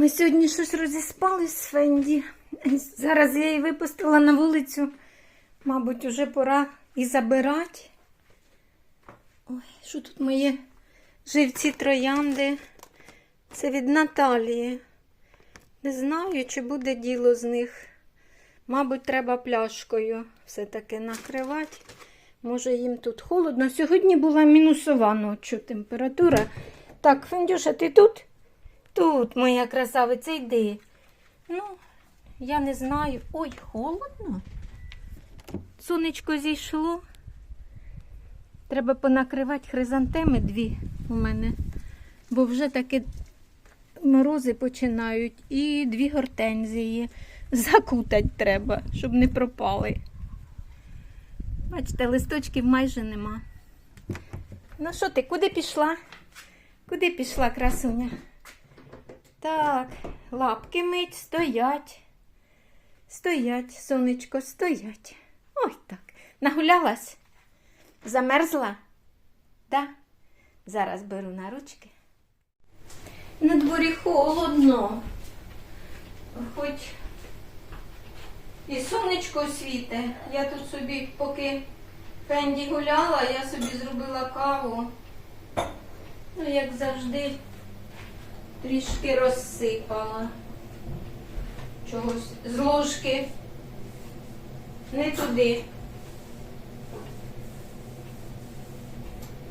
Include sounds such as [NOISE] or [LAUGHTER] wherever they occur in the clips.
Ми сьогодні щось розіспали з Фенді. Зараз я її випустила на вулицю. Мабуть, уже пора і забирати. Ой, що тут мої живці троянди? Це від Наталії. Не знаю, чи буде діло з них. Мабуть, треба пляшкою все-таки накривати. Може, їм тут холодно. Сьогодні була мінусова ночі температура. Так, Фендюша, ти тут? Тут, моя красавиця, йди. Ну, я не знаю. Ой, холодно. Сонечко зійшло. Треба понакривати хризантеми дві у мене, бо вже таки морози починають і дві гортензії. Закутати треба, щоб не пропали. Бачите, листочків майже нема. Ну що ти, куди пішла? Куди пішла красуня? Так, лапки мить, стоять. Стоять, сонечко, стоять. Ой так. Нагулялась? Замерзла? Да? Зараз беру на ручки. На дворі холодно. Хоч і сонечко світе. Я тут собі, поки Фенді гуляла, я собі зробила каву. Ну, як завжди, трішки розсипала. Чогось з ложки. Не туди.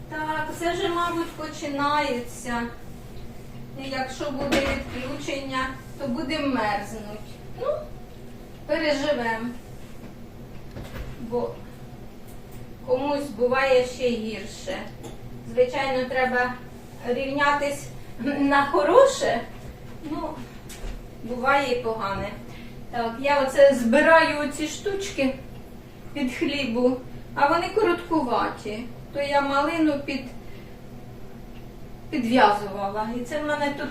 Так, це вже, мабуть, починається. І якщо буде відключення, то буде мерзнуть. Ну, переживемо. Бо комусь буває ще гірше. Звичайно, треба рівнятись на хороше. Ну, буває і погане. Так, я оце збираю оці штучки від хлібу, а вони короткуваті. То я малину під, підв'язувала. І це в мене тут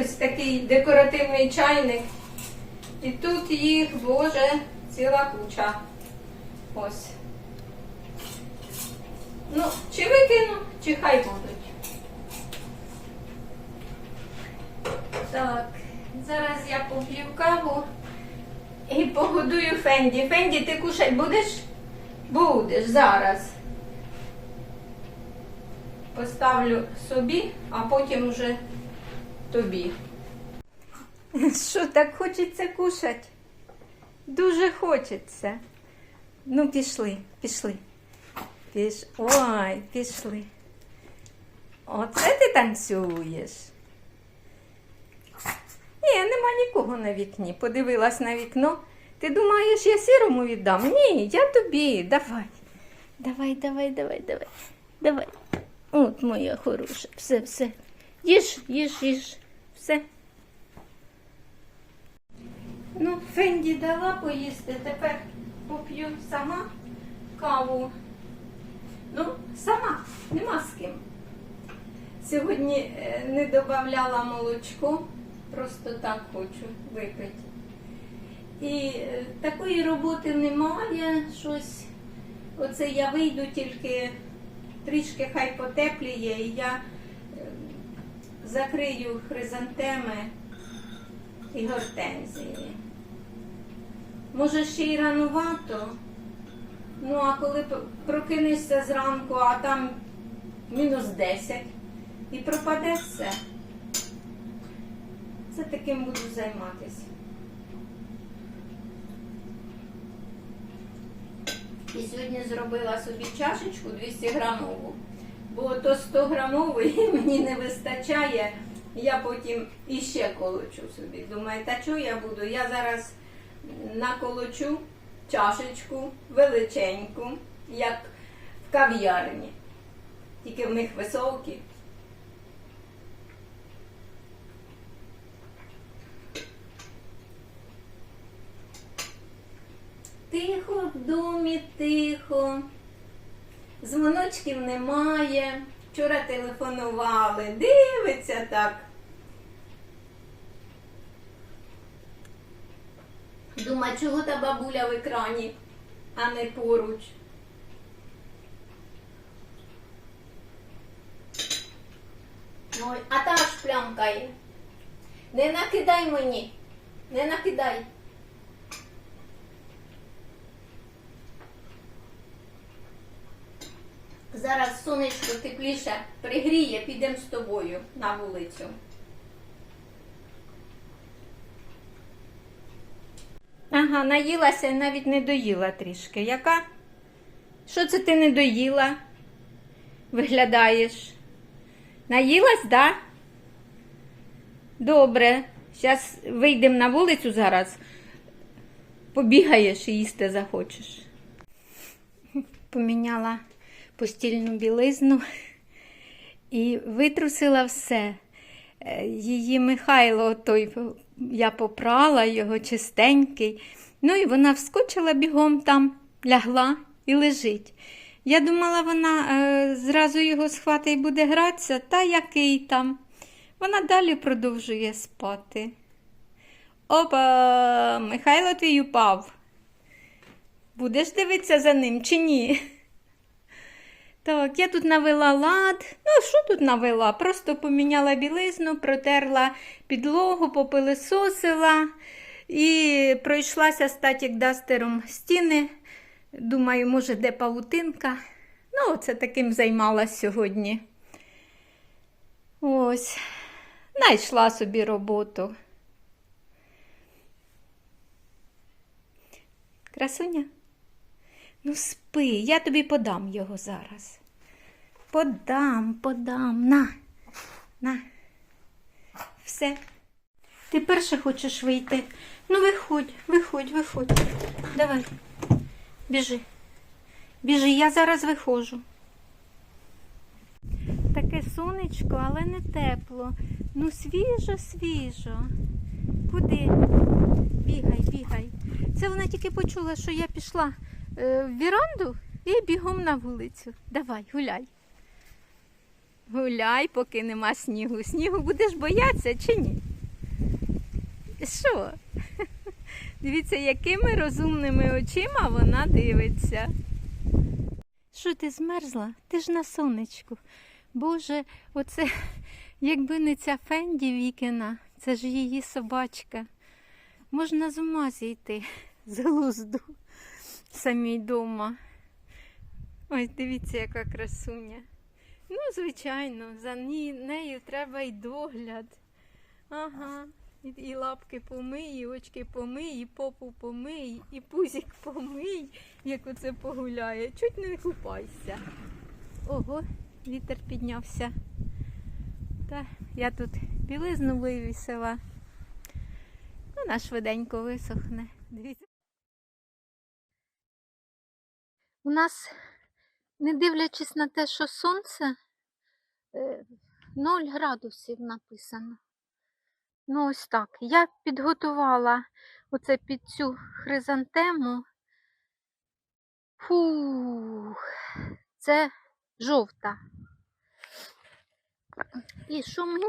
ось такий декоративний чайник. І тут їх, боже, ціла куча. Ось. Ну, чи викину, чи хай будуть. Так, зараз я поп'ю каву і погодую Фенді. Фенді, ти кушать будеш? Будеш зараз. Поставлю собі, а потім вже тобі. Що так хочеться кушати? Дуже хочеться. Ну, пішли, пішли. Піш... Ой, пішли. Оце ти танцюєш. Ні, нема нікого на вікні. Подивилась на вікно. Ти думаєш, я сірому віддам? Ні, я тобі. Давай. Давай, давай, давай, давай. Давай. От моя хороша. Все, все. Їж, їж, їж. Все. Ну, Фенді дала поїсти, тепер поп'ю сама каву. Ну, сама, нема з ким. Сьогодні е, не додавала молочко, просто так хочу випити. І е, такої роботи немає, щось. Оце я вийду тільки трішки хай потепліє, і я е, закрию хризантеми і гортензії. Може, ще й ранувато. Ну, а коли прокинешся зранку, а там мінус 10 і пропаде все. Це таким буду займатися. І сьогодні зробила собі чашечку 200 грамову, бо то 100 грамової [LAUGHS] мені не вистачає. Я потім іще колочу собі. Думаю, та що я буду? Я зараз наколочу чашечку величеньку, як в кав'ярні. Тільки в них високі. Тихо в домі, тихо. Дзвоночків немає. Вчора телефонували. Дивиться так. Думаю, чого та бабуля в екрані, а не поруч. Ой, а та ж плямкає. Не накидай мені. Не накидай. Зараз сонечко тепліше пригріє, підемо з тобою на вулицю. Ага, наїлася і навіть не доїла трішки. Яка? Що це ти не доїла? Виглядаєш? Наїлась, да? Добре. Зараз вийдемо на вулицю зараз. Побігаєш і їсти захочеш. Поміняла постільну білизну і витрусила все. Е, Її Михайло, той я попрала його чистенький. Ну і вона вскочила бігом там, лягла і лежить. Я думала, вона е, зразу його схватить і буде гратися, та який там. Вона далі продовжує спати. Опа, Михайло твій упав. Будеш дивитися за ним чи ні? Так, я тут навела лад. Ну, що тут навела? Просто поміняла білизну, протерла підлогу, попилисосила і пройшлася статік дастером стіни. Думаю, може, де павутинка. Ну, це таким займалась сьогодні. Ось, знайшла собі роботу. Красуня? Ну, спи, я тобі подам його зараз. Подам, подам. На, на. Все. Ти перше хочеш вийти. Ну, виходь, виходь, виходь. Давай. Біжи. Біжи, я зараз виходжу. Таке сонечко, але не тепло. Ну, свіжо, свіжо. Куди? Бігай, бігай. Це вона тільки почула, що я пішла в віранду і бігом на вулицю. Давай, гуляй. Гуляй, поки нема снігу. Снігу будеш боятися чи ні? Що? [LAUGHS] Дивіться, якими розумними очима вона дивиться. Що ти змерзла? Ти ж на сонечку. Боже, оце, [LAUGHS] якби не ця Фенді Вікена, це ж її собачка. Можна з ума зійти [LAUGHS] з глузду самій дома. Ось дивіться, яка красуня. Ну, звичайно, за нею треба й догляд. Ага. І, лапки помий, і очки помий, і попу помий, і пузик помий, як оце погуляє. Чуть не купайся. Ого, вітер піднявся. Та я тут білизну вивісила. Вона швиденько висохне. Дивіться. У нас, не дивлячись на те, що сонце, 0 градусів написано. Ну, ось так. Я підготувала оце під цю хризантему. Фух, це жовта. І що мені?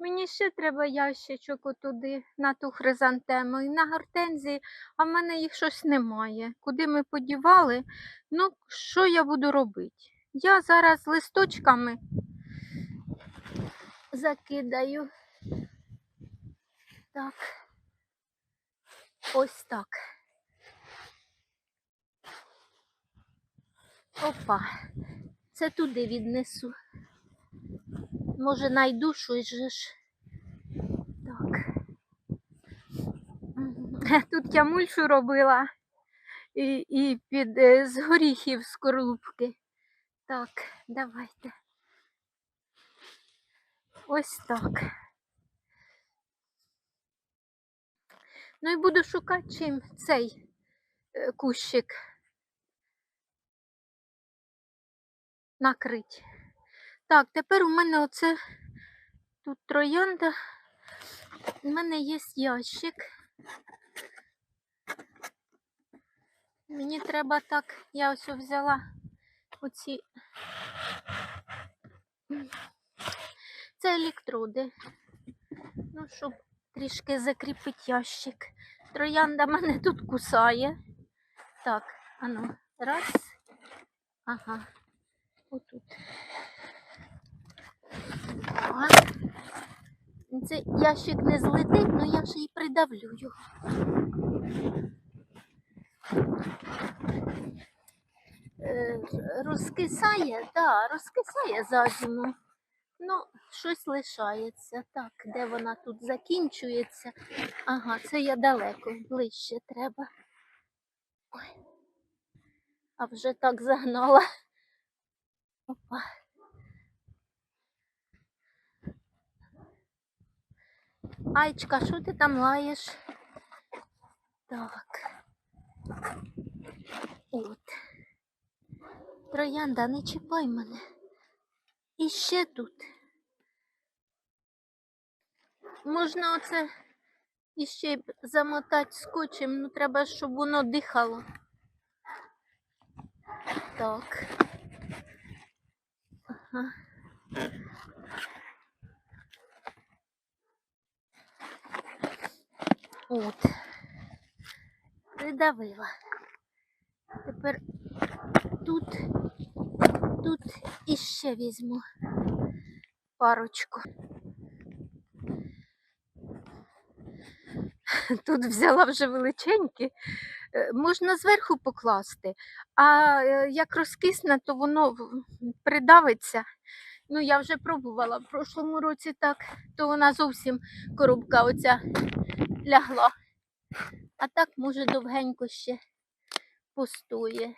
Мені ще треба ящичок отуди на ту хризантему і на гортензії, а в мене їх щось немає. Куди ми подівали? Ну, що я буду робити? Я зараз листочками закидаю. Так. Ось так. Опа. Це туди віднесу. Може, найду щось ж. Так. Тут я мульчу робила і, і під е, з горіхів скорлупки. Так, давайте. Ось так. Ну і буду шукати чим цей е, кущик накрить. Так, тепер у мене оце тут троянда. У мене є ящик. Мені треба так, я ось взяла оці. Це електроди. Ну, щоб трішки закріпити ящик. Троянда мене тут кусає. Так, ану, раз. Ага. Отут. Цей ящик не злетить, ну я ж і придавлю його. Е, Розкисає, так, розкисає за зиму. Ну, щось лишається. Так, де вона тут закінчується? Ага, це я далеко, ближче треба. Ой. А вже так загнала. Опа. Айчка, що ти там лаєш? Так. От. Троянда, не чіпай мене. І ще тут. Можна оце іще замотати скотчем, ну треба, щоб воно дихало. Так. Ага. От. Придавила. Тепер тут, тут іще візьму парочку. Тут взяла вже величенькі. Е, Можна зверху покласти, а е, як розкисне, то воно придавиться. Ну, я вже пробувала в прошлому році так, то вона зовсім коробка оця лягла. А так, може, довгенько ще постоє.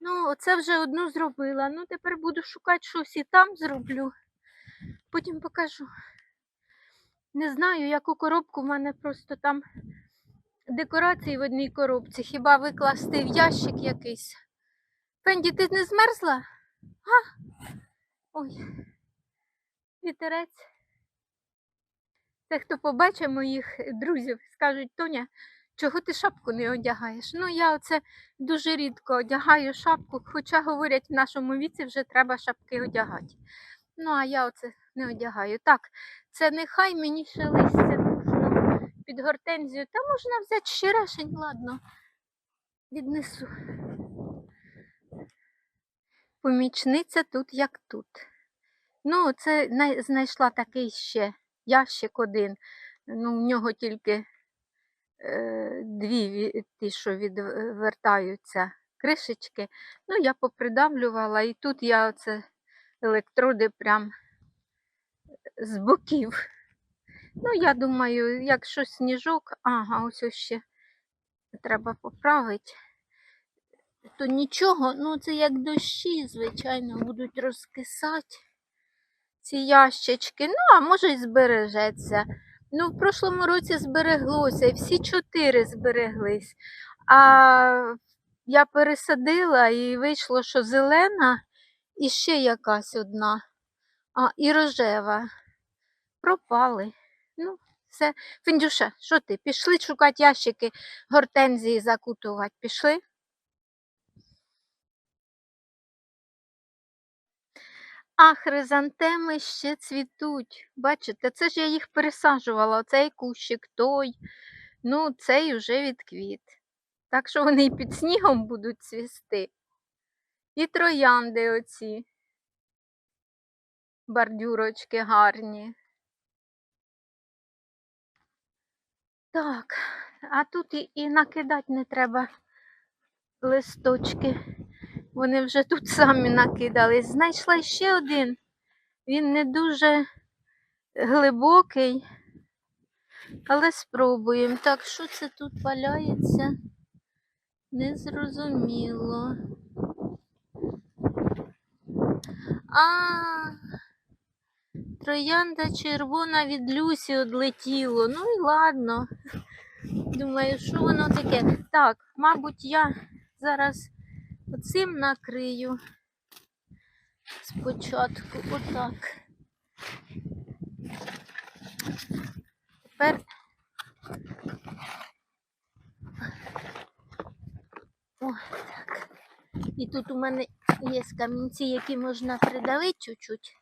Ну, оце вже одну зробила. Ну, тепер буду шукати щось і там зроблю. Потім покажу. Не знаю, яку коробку в мене просто там декорації в одній коробці. Хіба викласти в ящик якийсь. Фенді, ти не змерзла? А? Ой, вітерець. Це хто побачить моїх друзів, скажуть, Тоня, чого ти шапку не одягаєш? Ну, я оце дуже рідко одягаю шапку, хоча говорять, в нашому віці вже треба шапки одягати. Ну, а я оце не одягаю. Так, це нехай мені ще листя нужно під гортензію. Та можна взяти ще решень, ладно. Віднесу. Помічниця тут як тут. Ну, це знайшла такий ще ящик один. Ну, в нього тільки е, дві ті, що відвертаються кришечки. Ну, я попридавлювала, і тут я оце електроди прям з боків. Ну, я думаю, якщо сніжок, ага, ось ось ще треба поправити, то нічого, ну це як дощі, звичайно, будуть розкисати ці ящички. Ну, а може й збережеться. Ну, в прошлому році збереглося, і всі чотири збереглись. А я пересадила і вийшло, що зелена і ще якась одна, а, і рожева. Пропали. Ну, все. Фіндюша, що ти? Пішли шукати ящики гортензії закутувати. Пішли? А хризантеми ще цвітуть. Бачите, це ж я їх пересаджувала. Цей кущик, той. Ну, цей уже відквіт. Так що вони і під снігом будуть цвісти. І троянди оці. Бордюрочки гарні. Так, а тут і, і накидати не треба листочки. Вони вже тут самі накидались. Знайшла ще один. Він не дуже глибокий, але спробуємо. Так, що це тут валяється? Незрозуміло. А, троянда червона від Люсі одлетіло. Ну і ладно. Думаю, що воно таке? Так, мабуть, я зараз оцим накрию спочатку. Отак. Тепер О, так. І тут у мене є камінці, які можна придавити чуть-чуть.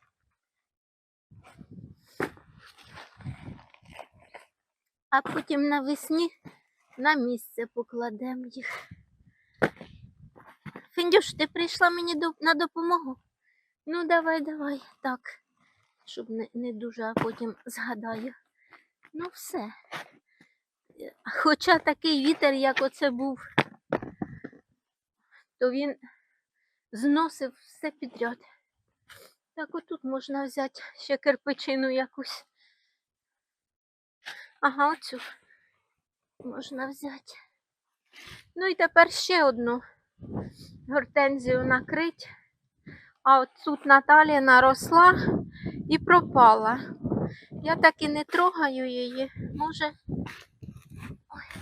А потім навесні на місце покладемо їх. Фіндюш, ти прийшла мені на допомогу? Ну, давай, давай. Так. щоб не, не дуже, а потім згадаю. Ну, все. Хоча такий вітер, як оце був, то він зносив все підряд. Так отут можна взяти ще кирпичину якусь. Ага, оцю можна взяти. Ну і тепер ще одну гортензію накрить. А от тут Наталія наросла і пропала. Я так і не трогаю її. Може. Ой.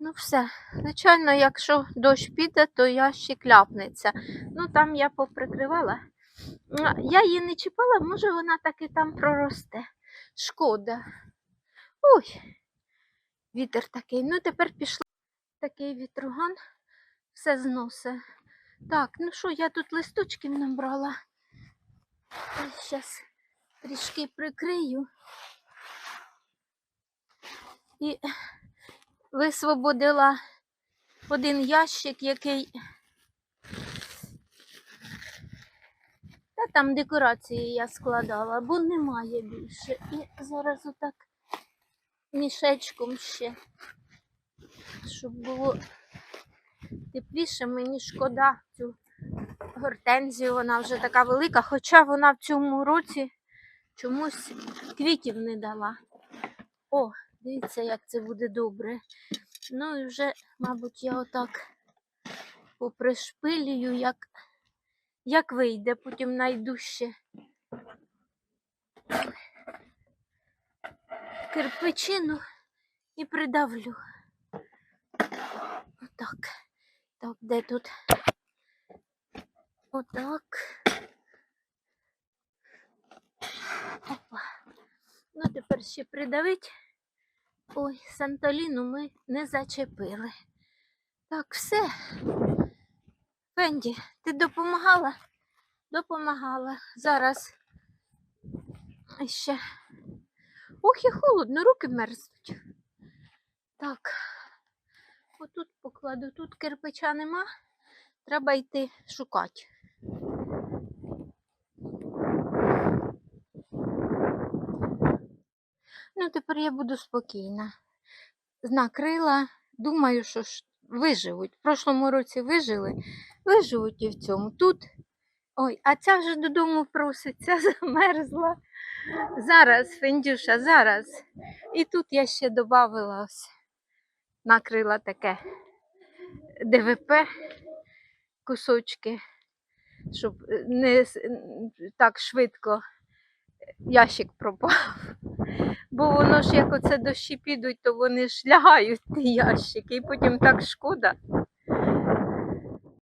Ну все. Звичайно, якщо дощ піде, то ящик ляпнеться. Ну там я поприкривала. Я її не чіпала, може вона таки там проросте. Шкода. Ой, вітер такий. Ну тепер пішла такий вітруган, все зносить. Так, ну що, я тут листочків набрала. Зараз трішки прикрию. І висвободила один ящик, який. Та там декорації я складала, бо немає більше. І зараз отак мішечком ще, щоб було тепліше, мені шкода цю гортензію, вона вже така велика, хоча вона в цьому році чомусь квітів не дала. О, дивіться, як це буде добре. Ну і вже, мабуть, я отак попришпилюю, як, як вийде, потім найду ще кирпичину і придавлю. Отак. Так, де тут? Отак. Опа. Ну, тепер ще придавить. Ой, Санталіну ми не зачепили. Так, все. Фенді, ти допомагала? Допомагала. Зараз ще. Ох, і холодно, руки мерзнуть. Так. Отут покладу, тут кирпича нема. Треба йти шукати. Ну, тепер я буду спокійна. Накрила, думаю, що виживуть. В прошлому році вижили, виживуть і в цьому. Тут. Ой, а ця вже додому проситься, [LAUGHS] замерзла. Зараз, Фендюша, зараз. І тут я ще додавала ось, накрила таке ДВП кусочки, щоб е, не так швидко ящик пропав. Бо воно ж як оце дощі підуть, то вони ж лягають ті ящики, і потім так шкода.